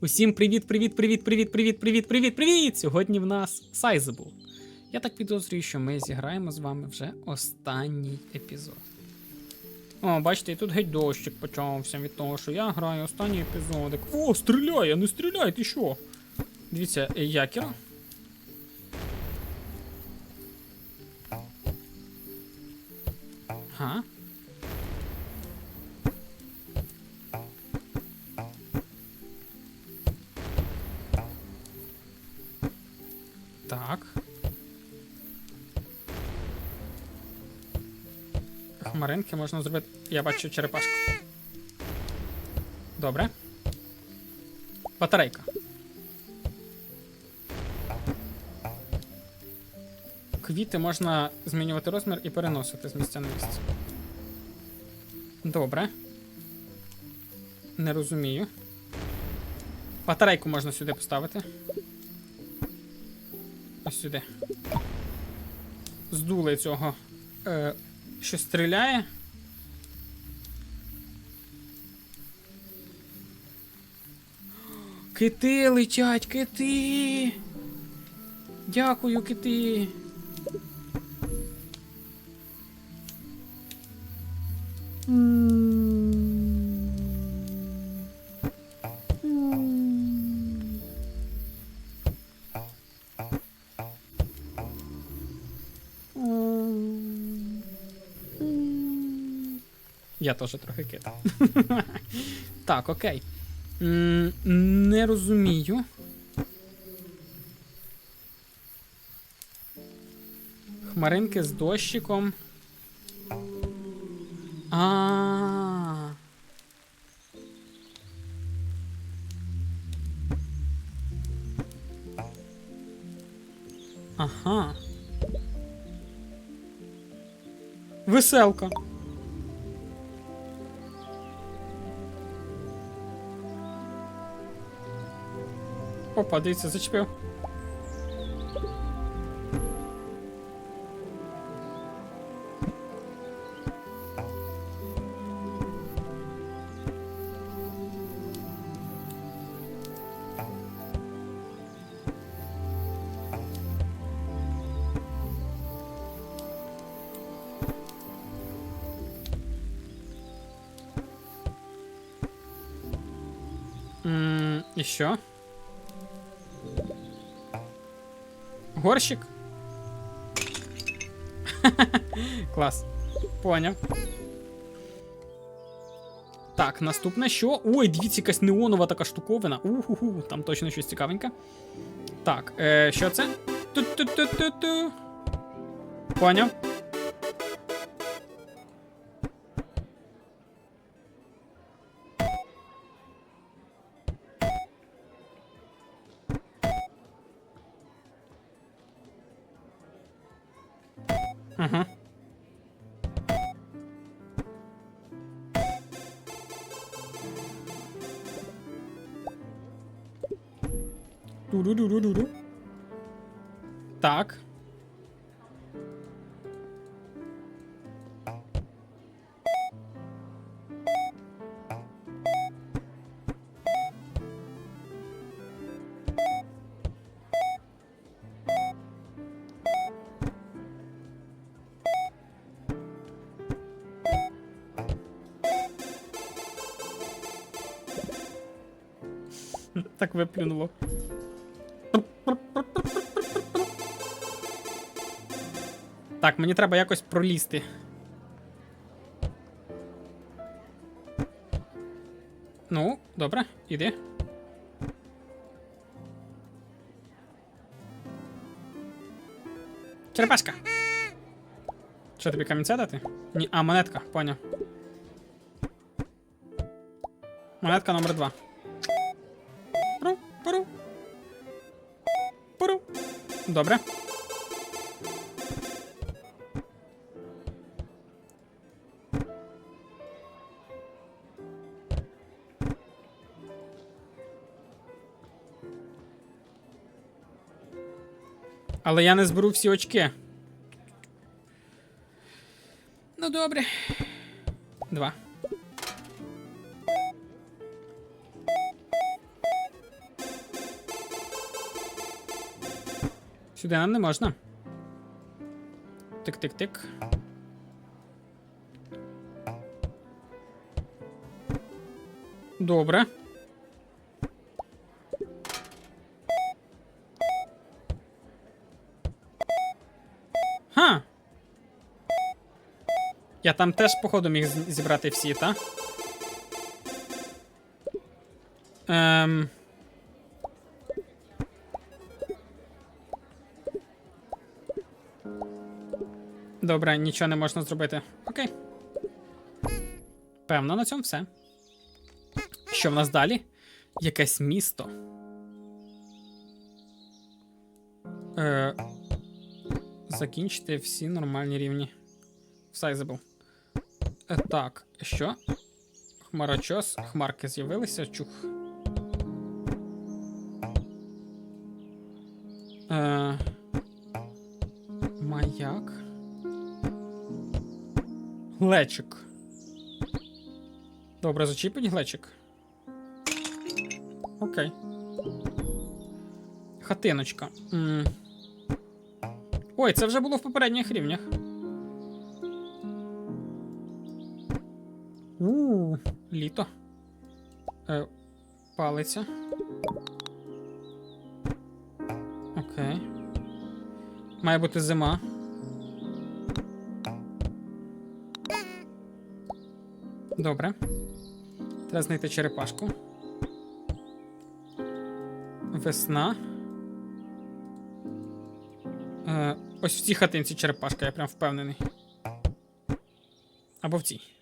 Усім привіт, привіт, привіт, привіт, привіт, привіт, привіт, привіт! Сьогодні в нас Sizable. Я так підозрюю, що ми зіграємо з вами вже останній епізод. О, бачите, і тут геть дощик почався від того, що я граю останній епізодик. О, стріляє, не стріляй, ти що? Дивіться, якір. Хмаринки можна зробити. Я бачу черепашку. Добре. Батарейка. Квіти можна змінювати розмір і переносити з місця на місце. Добре. Не розумію. Батарейку можна сюди поставити. Ось сюди. Здули цього. Е, що стріляє. Кити летять, кити. Дякую, кити. Я теж трохи кит. так, окей. Не розумію. Хмаринки з дощиком. А. Ага. Веселка. Опа, дивіться, зачепив. І? Горщик? Клас. Поняв. Так, наступне що? Ой, дивіться, якась неонова така штуковина. Уху, там точно щось цікавеньке. Так, е, що це? Ту-ту-ту-ту-ту. Поняв. Ду-ду-ду-ду-ду. Так. Так виплюнуло. Так, мені треба якось пролізти. Ну, добре, іди. Черепашка. Що тобі камінця дати? Ні, а, монетка, поняв. Монетка номер два. Пару, пару. Пару. Добре. Але я не зберу всі очки. Ну, добре. Два. Сюди нам не можна. Тик-тик-тик. Добре. Я там теж, походу, міг зібрати всі, та? Ем... Добре, нічого не можна зробити. Окей. Певно, на цьому все. Що в нас далі? Якесь місто. Е, закінчити всі нормальні рівні. Sizable. Е, так, що? Хмарочос, хмарки з'явилися, чух. Е, маяк. Глечик. Добре, зачіпить глечик. Окей. Хатиночка. М. Ой, це вже було в попередніх рівнях. Літо. Е, палиця. Окей. Має бути зима. Добре. Треба знайти черепашку. Весна. Е, ось в цій хатинці черепашка, я прям впевнений. Або в цій.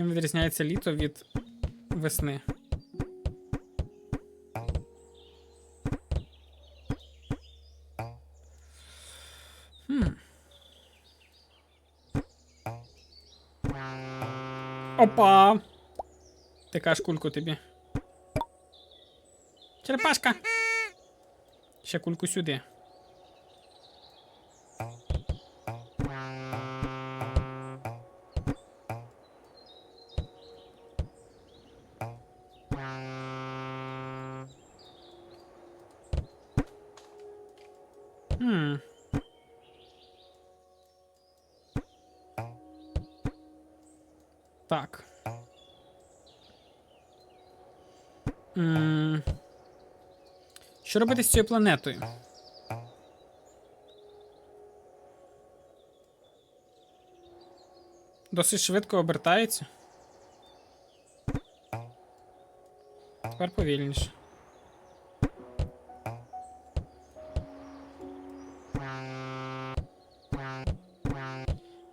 Чим відрізняється літо від весни? Хм. Опа! Така ж кульку тобі. Черепашка! Ще кульку сюди. Що робити з цією планетою? Досить швидко обертається. Тепер повільніше.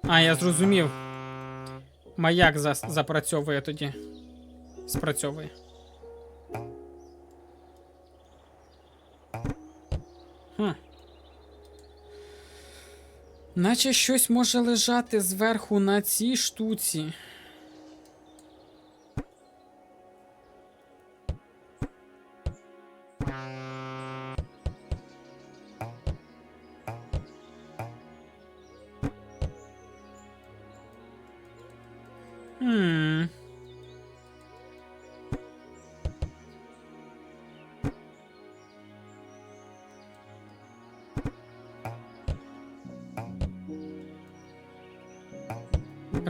А, я зрозумів. Маяк за запрацьовує тоді. Спрацьовує. Хм. Наче щось може лежати зверху на цій штуці.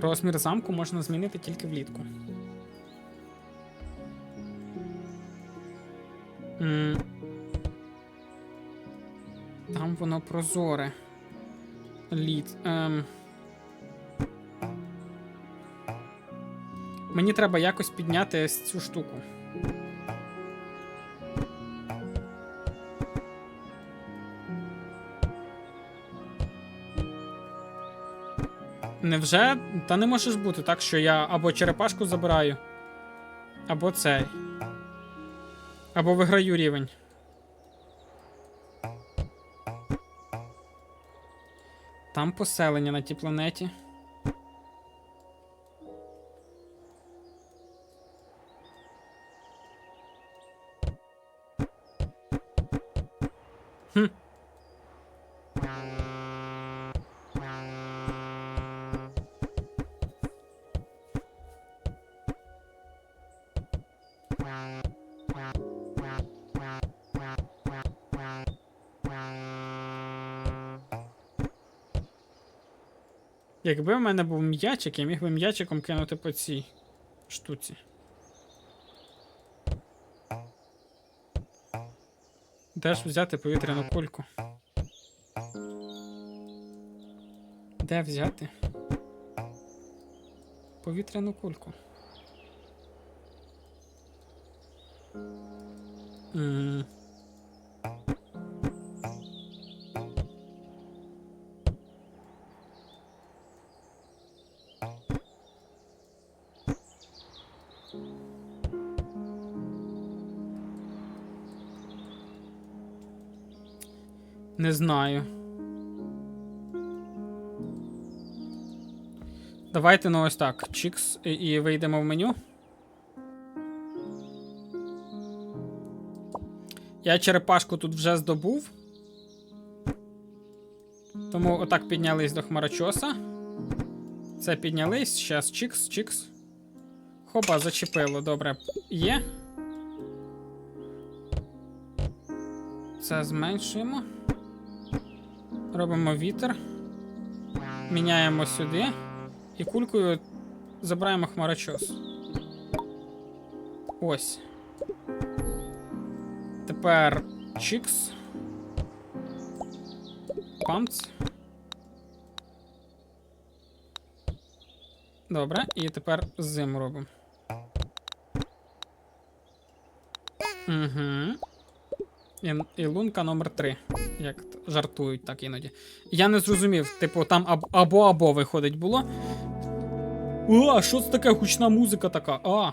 Розмір замку можна змінити тільки влітку. Там воно прозоре. Лід. Ем. Мені треба якось підняти цю штуку. Невже? Та не може ж бути так, що я або черепашку забираю, або цей. Або виграю рівень. Там поселення на тій планеті. Якби в мене був м'ячик, я міг би м'ячиком кинути по цій штуці. Де ж взяти повітряну кульку? Де взяти? Повітряну кульку. М. Не знаю. Давайте ну ось так. Чікс і, вийдемо в меню. Я черепашку тут вже здобув. Тому отак піднялись до хмарочоса. Це піднялись. Щас чікс, чікс. Хопа, зачепило. Добре. Є. Це зменшуємо. Робимо вітер. Міняємо сюди. І кулькою забираємо хмарочос. Ось. Тепер чікс. Памц. Добре, і тепер зиму робимо. Угу. І, і лунка номер 3. Як жартують так іноді. Я не зрозумів, типу, там або-або виходить було. О, що це таке гучна музика така? А.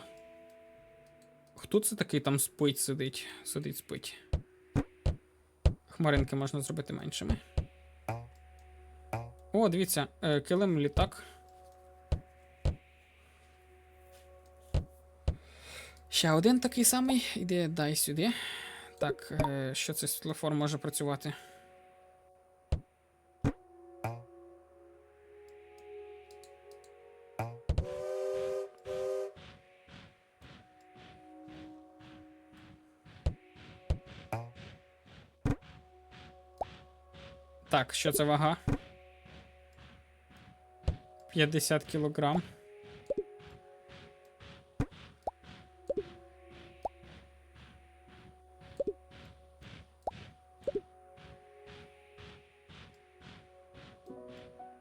Хто це такий там спить, сидить? Сидить, спить. Хмаринки можна зробити меншими. О, дивіться, е, килим літак. Ще один такий самий. Іди, дай сюди. Так, е, що цей світлофор може працювати? Так, що це вага? 50 кілограм.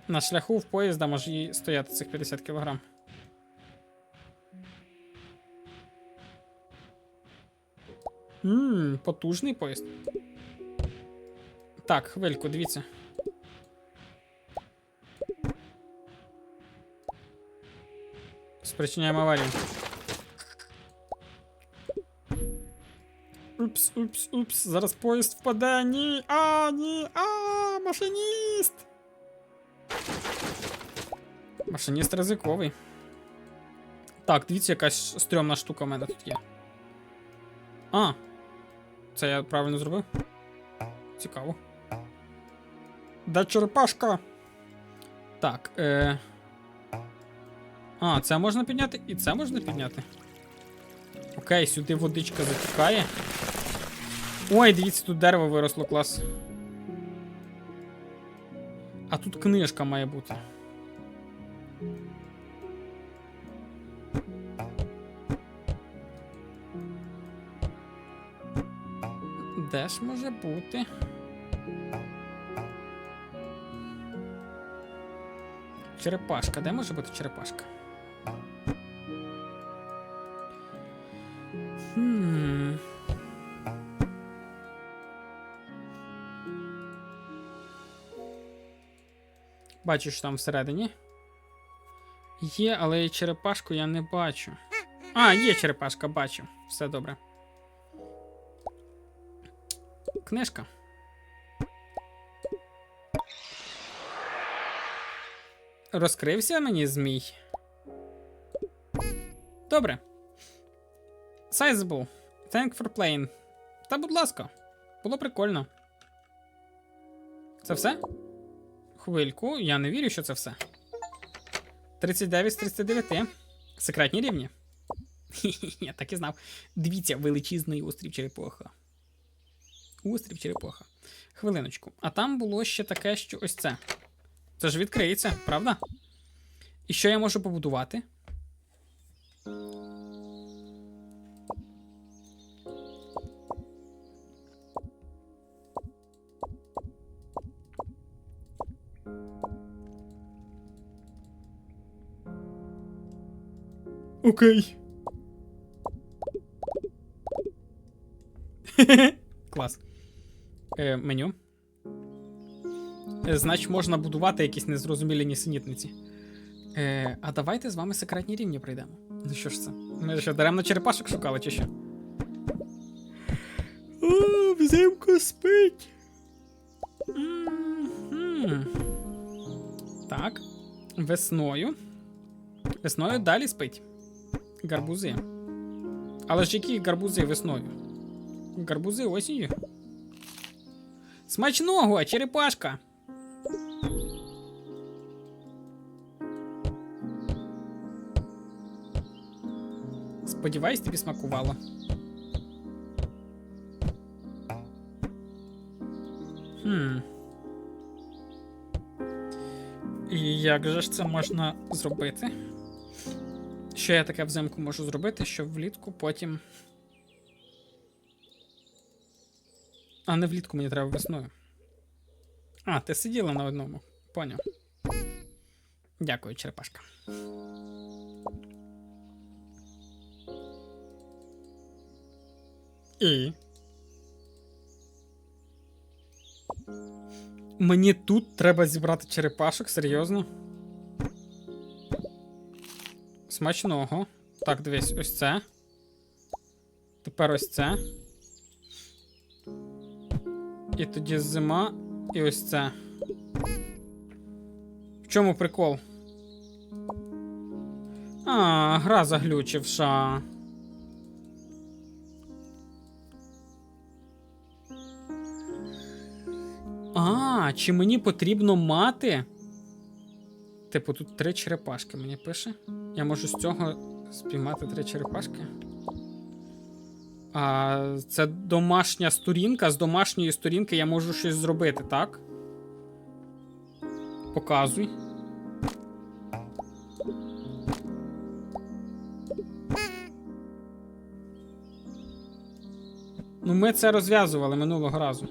На шляху в поїзда може і стояти цих 50 кілограм. Ммм, потужний поїзд. Так, хвильку, дивіться. Спричиняємо аварію. Упс, упс, упс, зараз поїзд впаде. Ні, а, ні, а, машиніст. Машиніст ризиковий. Так, дивіться, якась стрьомна штука в мене тут є. А. Це я правильно зробив? Цікаво. Де черепашка? Так, е. А, це можна підняти, і це можна підняти. Окей, сюди водичка затікає. Ой, дивіться, тут дерево виросло клас. А тут книжка має бути. Де ж може бути? Черепашка. Де може бути черепашка? Бачу, що там всередині. Є, але черепашку я не бачу. А, є черепашка, бачу. Все добре. Книжка. Розкрився мені змій. Добре. Sizable. Thank for playing. Та будь ласка. Було прикольно. Це все? Хвильку, я не вірю, що це все. 39 з 39. Секретні рівні. Я так і знав. Дивіться, величезний острів черепаха. Острів черепаха. Хвилиночку. А там було ще таке, що ось це. Це ж відкриється, правда? І що я можу побудувати? Окей. Клас. Е, меню. Е, значить, можна будувати якісь незрозумілі нісенітниці. Е, а давайте з вами секретні рівні пройдемо. Ну що ж це? Ми що, даремно черепашок шукали, чи що? О, взимку спить. Так. Весною. Весною далі спить. Гарбузи. Але ж які гарбузи весною? Гарбузи осінню. Смачного, черепашка! Сподіваюсь, тобі смакувало. Хм. І як же ж це можна зробити? Що я таке взимку можу зробити, щоб влітку потім. А не влітку мені треба весною. А, ти сиділа на одному. Поняв. Дякую, черепашка. І. Мені тут треба зібрати черепашок, серйозно. Смачного. Так, дивись, ось це. Тепер ось це. І тоді зима, і ось це. В чому прикол? А, гра заглючивша. А, чи мені потрібно мати? Типу, тут три черепашки мені пише. Я можу з цього спіймати три черепашки. А, це домашня сторінка. З домашньої сторінки я можу щось зробити, так? Показуй. Ну, ми це розв'язували минулого разу.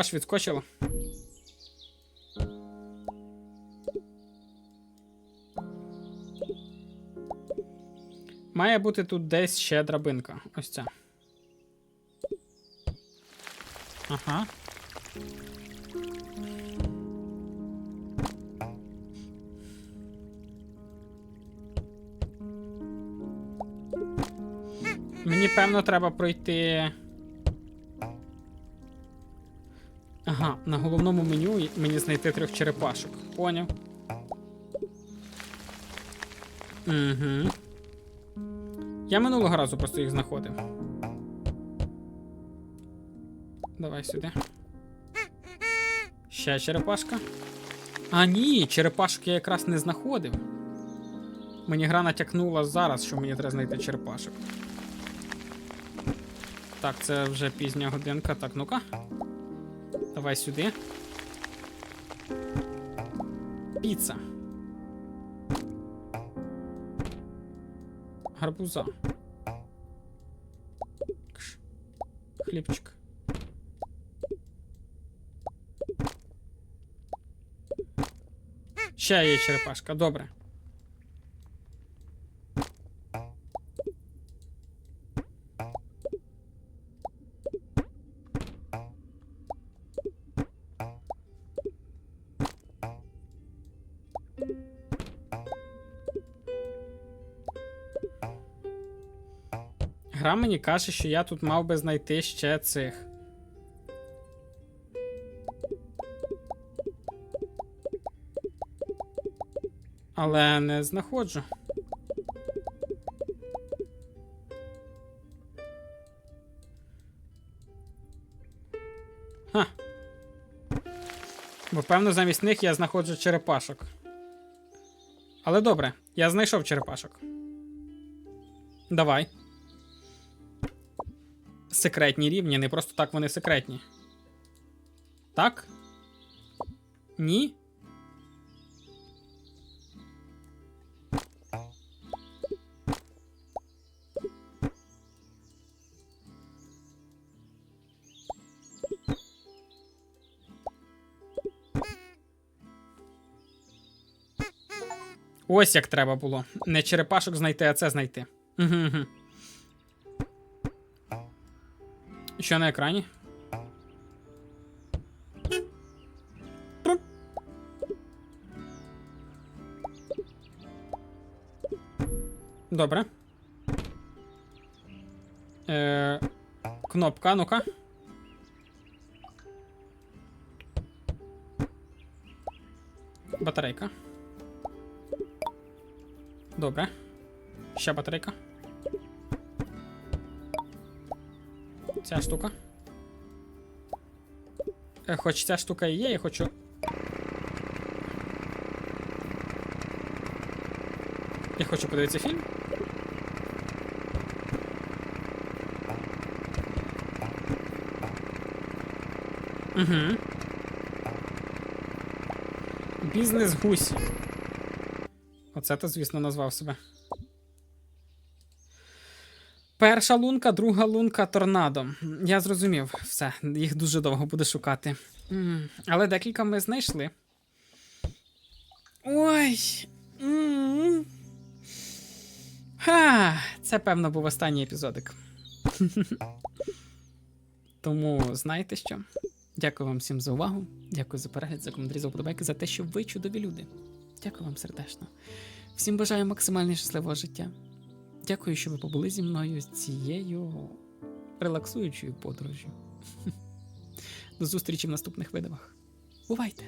Аж відскочило. Має бути тут десь ще драбинка. Ось ця. Ага. Мені певно треба пройти. Ага, на головному меню мені знайти трьох черепашок. Поняв. Угу. Я минулого разу просто їх знаходив. Давай сюди. Ще черепашка. А, ні, черепашок я якраз не знаходив. Мені гра натякнула зараз, що мені треба знайти черепашок. Так, це вже пізня годинка. Так, ну-ка. Давай сюди. Піца. Гарбуза. Кш. Хлібчик. Ще є черепашка, добре. Гра мені каже, що я тут мав би знайти ще цих. Але не знаходжу. Ха. Бо, певно, замість них я знаходжу черепашок. Але добре, я знайшов черепашок. Давай. Секретні рівні, не просто так вони секретні. Так? Ні? Ось як треба було. Не черепашок знайти, а це знайти. Угу, угу. Що на? Труп. Добре. Е, кнопка, ну-ка. Батарейка. Добре. Ще батарейка. Ця штука. Е, Хоч ця штука і є, я хочу. Я хочу подивитися фільм. Угу. Бізнес гусі. Оце то, звісно, назвав себе. Перша лунка, друга лунка торнадо. Я зрозумів все, їх дуже довго буде шукати. Але декілька ми знайшли. Ой. Ха, це, певно, був останній епізодик. Тому знаєте що? Дякую вам всім за увагу. Дякую за перегляд, за коментарі, за вподобайки, за те, що ви чудові люди. Дякую вам сердечно. Всім бажаю максимально щасливого життя. Дякую, що ви побули зі мною з цією релаксуючою подорожю. До зустрічі в наступних видавах. Бувайте!